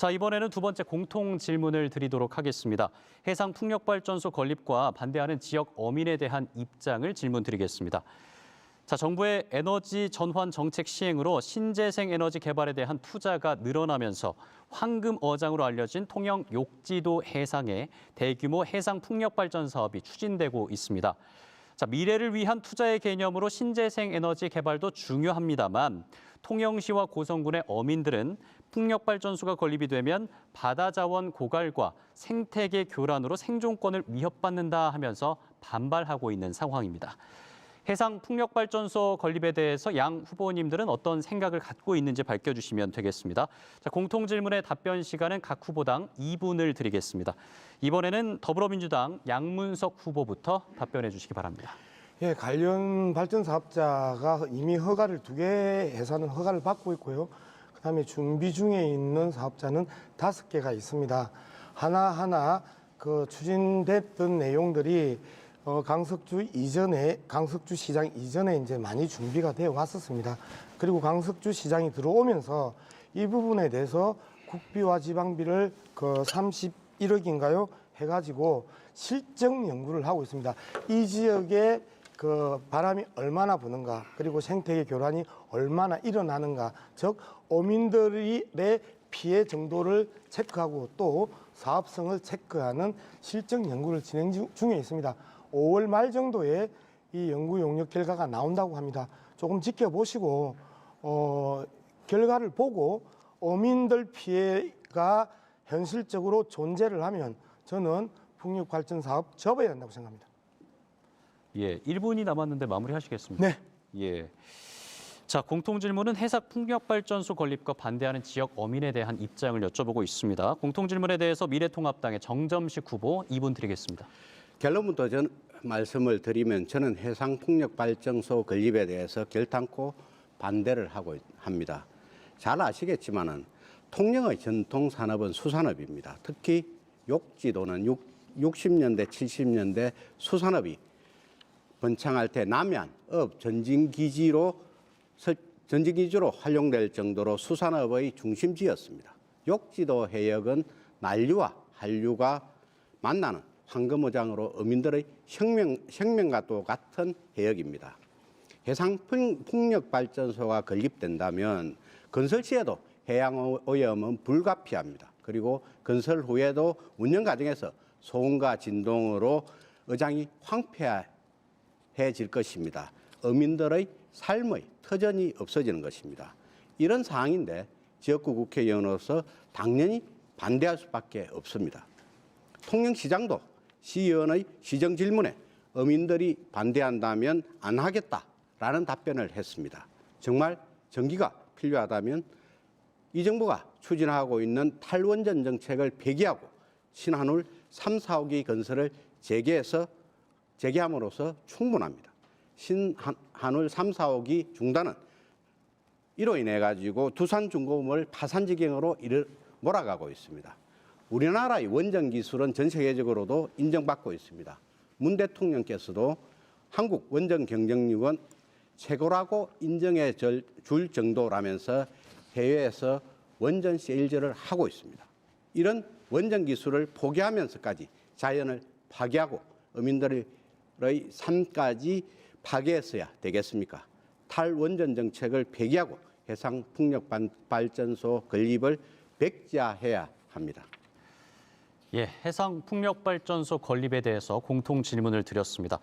자, 이번에는 두 번째 공통 질문을 드리도록 하겠습니다. 해상 풍력 발전소 건립과 반대하는 지역 어민에 대한 입장을 질문 드리겠습니다. 자, 정부의 에너지 전환 정책 시행으로 신재생 에너지 개발에 대한 투자가 늘어나면서 황금 어장으로 알려진 통영 욕지도 해상에 대규모 해상 풍력 발전 사업이 추진되고 있습니다. 자, 미래를 위한 투자의 개념으로 신재생 에너지 개발도 중요합니다만 통영시와 고성군의 어민들은 풍력 발전소가 건립이 되면 바다 자원 고갈과 생태계 교란으로 생존권을 위협받는다 하면서 반발하고 있는 상황입니다. 해상 풍력 발전소 건립에 대해서 양 후보님들은 어떤 생각을 갖고 있는지 밝혀주시면 되겠습니다. 자, 공통 질문의 답변 시간은 각 후보당 2분을 드리겠습니다. 이번에는 더불어민주당 양문석 후보부터 답변해 주시기 바랍니다. 예, 관련 발전 사업자가 이미 허가를 두 개 회사는 허가를 받고 있고요. 그다음에 준비 중에 있는 사업자는 다섯 개가 있습니다. 하나하나 그 추진됐던 내용들이 어, 강석주 이전에 강석주 시장 이전에 이제 많이 준비가 되어 왔었습니다. 그리고 강석주 시장이 들어오면서 이 부분에 대해서 국비와 지방비를 그 31억인가요? 해가지고 실정 연구를 하고 있습니다. 이 지역에 그 바람이 얼마나 부는가 그리고 생태계 교란이 얼마나 일어나는가 즉 어민들의 피해 정도를 체크하고 또 사업성을 체크하는 실정 연구를 진행 중- 중에 있습니다. 5월 말 정도에 이 연구 용역 결과가 나온다고 합니다. 조금 지켜보시고 어, 결과를 보고 어민들 피해가 현실적으로 존재를 하면 저는 풍력 발전 사업 접어야 한다고 생각합니다. 예, 1분이 남았는데 마무리하시겠습니다. 네. 예. 자, 공통 질문은 해상 풍력 발전소 건립과 반대하는 지역 어민에 대한 입장을 여쭤보고 있습니다. 공통 질문에 대해서 미래통합당의 정점식 후보 2분 드리겠습니다. 결론부터 전 말씀을 드리면 저는 해상 풍력 발전소 건립에 대해서 결단코 반대를 하고 합니다. 잘 아시겠지만은 통영의 전통 산업은 수산업입니다. 특히 욕지도는 6, 60년대, 70년대 수산업이 번창할 때 남해안 업 전진기지로 설- 전진기지로 활용될 정도로 수산업의 중심지였습니다. 욕지도 해역은 난류와 한류가 만나는 황금어장으로 어민들의 생명, 생명과 또 같은 해역입니다. 해상 풍- 풍력 발전소가 건립된다면 건설 시에도 해양 오염은 불가피합니다. 그리고 건설 후에도 운영 과정에서 소음과 진동으로 어장이 황폐 해질 것입니다. 어민들의 삶의 터전이 없어지는 것입니다. 이런 상황인데 지역구 국회의원으로서 당연히 반대할 수밖에 없습니다. 통영시장도 시의원의 시정 질문에 어민들이 반대한다면 안 하겠다라는 답변을 했습니다. 정말 전기가 필요하다면 이 정부가 추진하고 있는 탈원전 정책을 폐기하고 신한울 3, 4호기 건설을 재개해서 재개함으로써 충분합니다. 신한울 3, 4호기 중단은 이로 인해 가지고 두산중공업을 파산 지경으로 이르 몰아가고 있습니다. 우리나라의 원전 기술은 전 세계적으로도 인정받고 있습니다. 문 대통령께서도 한국 원전 경쟁력은 최고라고 인정해 줄 정도라면서 해외에서 원전 세일즈를 하고 있습니다. 이런 원전 기술을 포기하면서까지 자연을 파괴하고 어민들 의 삶까지 파괴했어야 되겠습니까? 탈원전 정책을 폐기하고 해상 풍력 발전소 건립을 백지화해야 합니다. 예, 해상 풍력 발전소 건립에 대해서 공통 질문을 드렸습니다.